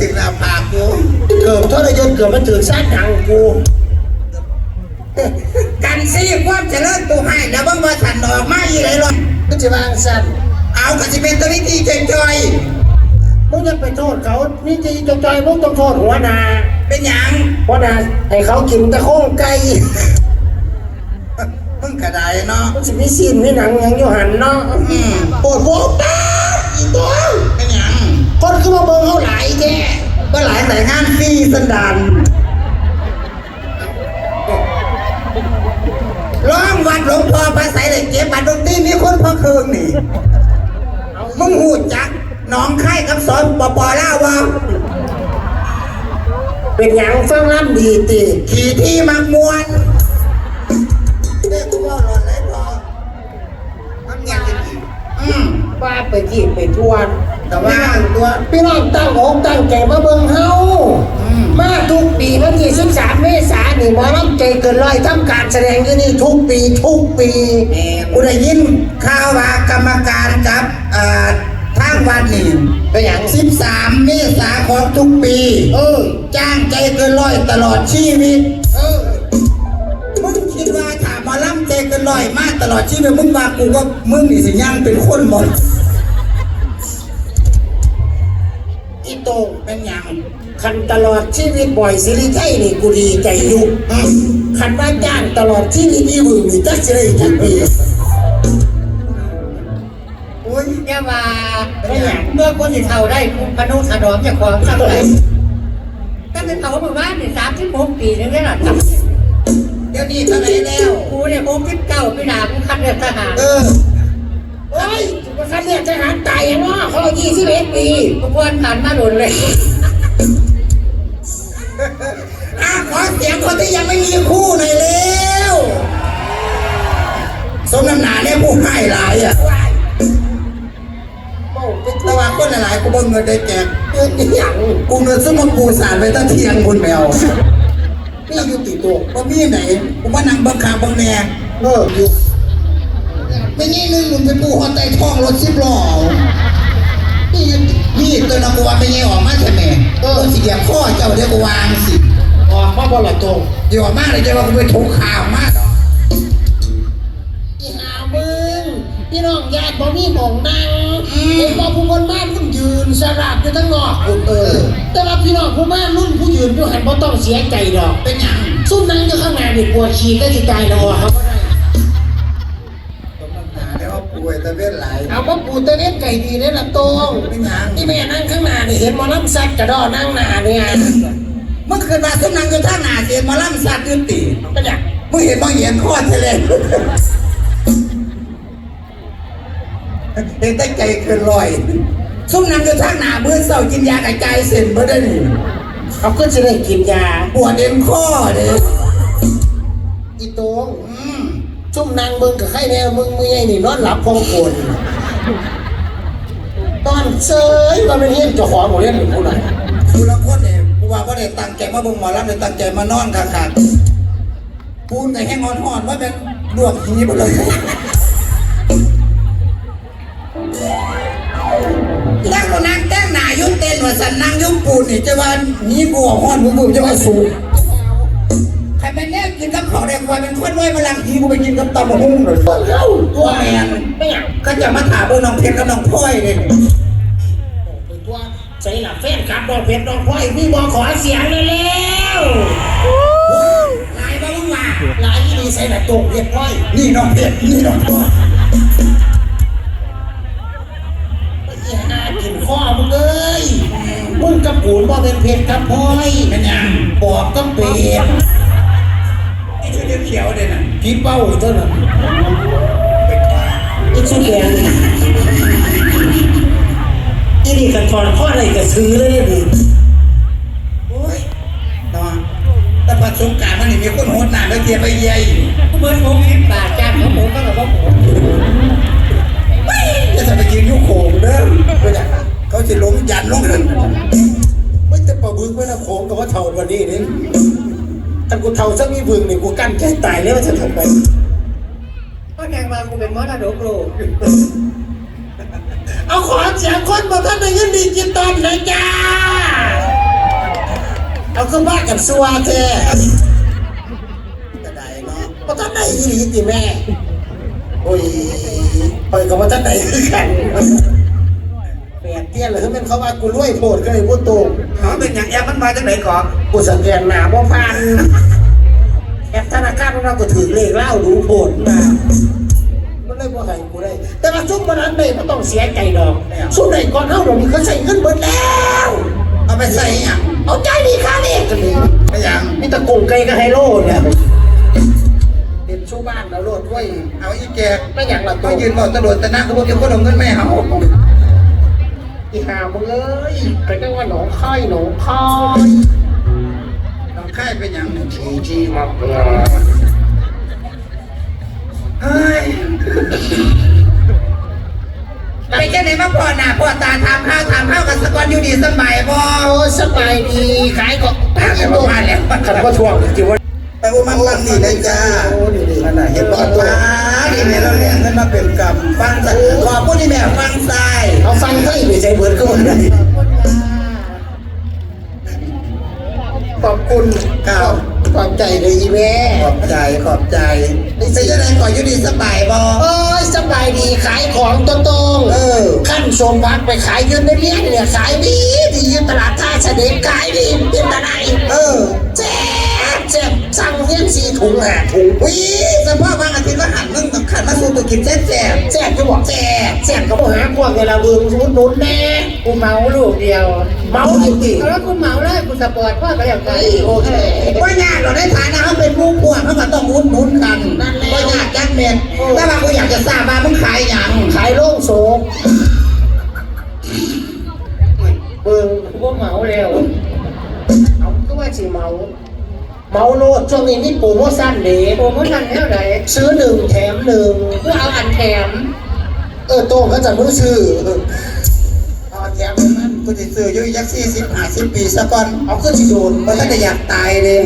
ถึงหน้าผากกูเกือบทรยศเกือบมันถึงซาดังกู กันซีความเจริญตัวให้แล้วบางว่าฉันออกมาอีไรหรอกก็จะวางสั้นเอากระสิเป็นตัววิธีจอยมึงจะไปโทษเขานี่จีจจอยมึงต้องโทษหัวหนาๆเป็นหยังหัวหนาให้เขากินตะโค้งไก่มึงกระไดเนาะมันสิมีซีนมีหนังหยังอยู่หันเนาะอืมปวดหัวตาอีตัวเป็นหยัง คนคือมาเบิ่งเขาหลายแท้ก็หลายแต่งานฟรีสันดานร้องวัดหลวงพ่อพระไสยเลยเก็บบัตรดนตรีมีคนพอคืนนี่มึงหูจักน้องไข่กับสอนปปลาว่าเป็นหยังฟังล่ำดีติขี่ที่มักมวนเรียกตัวหลอนเลยพอทำยังไงดีอืมว่าไปที่ไปทวน แต่ว่าตัวพี่น้องตั้งอกตั้งใจมาเบิ่งเฮาอืมมาทุกปีวันที่13เมษายนนี่หมอลำใจเกินร้อยทำการแสดงที่นี่ทุกปีทุกปีเอ่อกูได้ยินข่าวว่ากรรมการกับเอ่อทางวัดนี่เป็นหยัง13 เมษาของทุกปี เออ จ้างใจเกินร้อยตลอดชีวิต เออมึงคิดว่าถามหมาล่ำใจเกินร้อยมาตลอดชีวิตมึงว่ากูว่ามึงนี่สิยังเป็นคนหมด โตงเป็นหยังคันตลอดชีวิตบ่อยสิริไทยนี่กูดีใจอยู่อืมคันว่าจ้างตลอดชีวิตอีหวึงนี่จักสิได้จักปีอุ้ยเนี่ยมาเมื่อคนที่เท่าได้พนุถนอมจากความตั้งใจตั้งแต่เท่าหมู่บ้านเนี่ยสามสิบหกปีนึงได้หรอเดี๋ยวนี้เท่าไหร่แล้วกูเนี่ยหกสิบเก้าปีหนากูคัดเลือกทหาร เนาะเขา21ปีกูควรผ่านมาหลุนเลยอะขอเสียงคนที่ยังไม่มีคู่หน่อยเร็วสมน้ำหนาเนี่ยผู้ให้หลายอะโอ้เป็นแต่ว่าคนหลายๆกูเบิ่งเงินได้แจกเกินอีหยังกูเงินซื้อมาปูสารไปตั้งเที่ยงคุณแมวนี่อยู่ติโตงว่ามีไหนกูมานั่งเบังคาเบังแหน่เอออยู่ไม่งี้นึงมึงไปปูหอใต้ท้องรถสิบล้อนี่ นี่ตัวนักวาไม่งี้ออกมาใช่ไหมเออสิเดียบข้อเจ้าเดี๋ยวกูวางสิออกมาบ่ละโตงเดี๋ยวออกมาเลยเดี๋ยวว่ากูไปถูกข่าวมากดอกอีหามึงพี่น้องญาติบ่มีหม่องนั่งเห็นว่าผู้คนบ้านคุณยืนสลับอยู่ทั้งนอกคุณเออ แต่ว่าพี่น้องผู้บ้านรุ่นผู้ยืนอยู่หันบ่ต้องเสียใจดอก เป็นหยังซุ่มนั่งอยู่ข้างหน้านี่ปวดฉี่ก็สิตายแล้วอะครับสมน้ำหนาเดี๋ยวว่าป่วยแต่เวทหลาย เอาว่าปูตะเล่นไก่ดีเนี่ยละโตงเป็นหยังที่แม่นั่งข้างหน้านี่เห็นหมอลำซัดกระดอนั่งหน้าเนี่ยเมื่อคืนมาสมนังอยู่ท่าหนาเสียมาล่ำสัตว์ยืนตีก็อยากมึงเห็นบ้างเห็นข้อทะเลเห็นแต่ใจเกินลอยซุ่มนำอยู่ท่าหนาเมื่อเศร้ากินยากระจายเส้นเมื่อได้นี่เขาก็จะได้กินยาปวดเอ็นข้อเด้ออีโตงอืมซุ่มนางมึงกับใครแน่มึงมึงไงนี่นอนหลับพองโกน ตอนเซยว่าเป็นเฮียนเจ้าของหมดเล่นหรือผู้ใดกูละคนเนี่ยกูว่าก็ได้ตั้งใจมาเบิ่งหมอลำเลยตั้งใจมานอนคักๆกูนแห้งอ่อนๆว่าเป็นดวงหีไปเลยนั่งกูนั่งแต่งหน้ายุ่งเต้นว่าสันนั่งยุ่งปูนนี่จะว่าหนีกูออกห้อนมึงกูจะว่าสูง กับของแดงว่าเป็นคนไว้มาลังทีกูไปกินกับตำมะฮุ่งเลยเอ้าตัวแมนไม่อยากก็จะมาถามเบิ่งน้องเพชรกับน้องพลอยเลยไปตัวใส่หลับแฟนครับดอกเพชรดอกพลอยพี่บอกขอเสียงเลยแล้วลายบ้างว่าหลายที่ดีใส่หลับตกเพชรพลอยนี่น้องเพชรนี่น้องพลอยไอ้หากินข้อมึงเอ้ยมึงกับปูนบ่เป็นเพชรกับพลอยเป็นยังปอบก็เปรียบ ไอ้ชุดเขียวๆเลยนะพี่เป้าเท่านั้นเป็นตาไอ้ชุดแดงอีนี่กันถอนข้ออะไรก็ซื้อเลยนี่โอ้ยตอนแต่ปัจจุบันมันนี่มีคนโหดหนาแล้วเทียบไปเยี่ยยกูเหมือนหกสิบบาทจ้างเขาหมูก็แบบว่าหมูจะทำไปยืนยุคโขงเด้อเป็นยังเขาจะล้มยันลงกันไม่แต่ปลาบึกไม่นะโขงกับว่าเท่าวันนี้นี่ ถ้ากูเท่าสักมีบึงนี่กูกั้นใจตายแล้วจะทำไงก็แทงมากูเป็นมอนาโดโกรเอาเอาขอเสียงคนบอกท่านในเงินดิจิตอลเลยจ้า เอาขึ้นบ้านกับสัวเจ้จะได้เนาะบอกท่านในอีหลีติแม่ โอ้ยไปกับว่าท่านในคือกันแปด เตี้ยเลยคือเป็นเขาว่ากูรวยโผดก็เลยพูดตรงเขาเป็นอย่างแอปมันมาจากไหนก่อนกูสแกนหนาบ่พันแอปธนาคารของเราก็ถือเลขเล่าดูโผดมามันเลยบ่ให้กูได้ แต่ว่าซุปมันนั้นได้ก็ต้องเสียใจดอกซุปไหนก่อนเท่าเดี๋ยวนี้เขาใส่เงินเบิดแล้ว เอาไปใส่ย่างเอาใจดีค่าเลขกันเลยไปอย่างนี่ตะโกงไกลกับไฮโลเนี่ยเป็นชู้บ้านแล้วโลดไว้เอาอีแกไม่อย่างละก็ตัวยืนบอกตำรวจแต่นั่งเขาบอกจะคนเอาเงินไม่เอา อีหามึงเอ้ยไปกันว่าหนองค่ายหนองค่ายน้องค่ายเป็นอย่างชีชีมาเปล่าเฮ้ยไปแค่ไหนมาพ่อหน้าพ่อตาทำข้าวทำข้าวกันสกอนอยู่ดีสมัยบ่โอ้สบายดีขายก็ตากันมาแล้วขันก็ทวงจริงว่าไปว่ามันฟังดีได้จ้าโอ้ดีดีนั่นน่ะเห็นบอกว่าดีแม่เราเรียนขึ้นมาเป็นกรรมฟังใจขอบคุณที่แม่ฟังใจเอาฟังให้ไปใจเบิร์ดก็หมดเลยขอบคุณครับขอบใจเลยอีแม่ขอบใจขอบใจนี่จะยังไงก่อนอยู่ดีสบายบ่โอ้ยสบายดีขายของตรงๆเออขั้นสมพักไปขายยืนในเลี้ยงเนี่ยขายดีดียืนตลาดท่าเสด็จขายดีเป็นตะไนเออ ถุงห้าถุงวิสภาพบางอาทิตย์ก็หันมึงต้องขันมาสู่ตัวกินแซ่บแจ็บก็บอกแจ็บแจ็บก็บอกหาพวกเวลาเบืองสมุนหนุนแน่กูเมาลูกเดียว เมาจริงแล้วกูเมาเลยกูสปอร์ตพ่อก็แล้วๆกันเฮ้ยโอเคๆว่ายากเราได้ฐานะเขาเป็นผู้ป่วยเขาก็ต้องอุดหนุนกันว่ายากจังเม็ดแต่ว่ากูอยากจะทราบว่ามึงขายอย่างขายโล่งโศกเบืองกูเมาแล้ว เมาโลดช่วงนี้มีโปรโมชั่นเด็โปรโมชั่นแล้วไหนซื้อหนึ่งแถมหนึ่งกูเอาอันแถม เออโต้งก็จะมือซื้อเอาแถมให้มันกูจะซื้ออยู่ยักสี่สิบห้าสิบปีซะก่อนเอาขึ้นสิโดนเพราะถ้าจะอยากตายเลย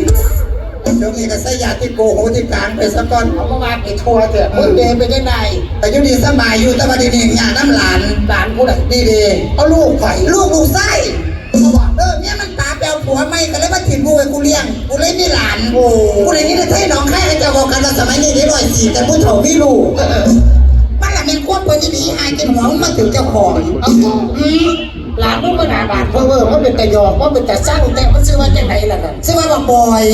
ช่วงนี้ก็ใส่ยาที่โกหกที่กลางไปซะก่อนเอามาวางไปทัวร์เถอะมึงเดินไปได้ไงแต่อยู่ดีสบายอยู่แต่ว่าดีนี่งานน้ำหลานหลานกูไหนดีดีเอาลูกไข่ลูกลูกไส้เขาบอกเออเนี่ยมันตาแปลว ผัวไม่ก็เลยมาถิ่นกูไปกูเลี้ยงกูเลยมีหลานโอ้กูเลยนี่จะให้น้องแค่จะบอกกันว่าสมัยนี้ได้ร้อยสี่แต่ผู้เฒ่าไม่รู้มันละเป็นควบคนที่ดีหายกินหัวมันมาถึงเจ้าของเอาตัวอืมหลานมึงมาหนาบาดเพ้อเวอร์มันเป็นแต่หยอกมันเป็นแต่สร้างแต่มันซื้อว่าจังไหนล่ะนั่นชื่อว่าบอกบอย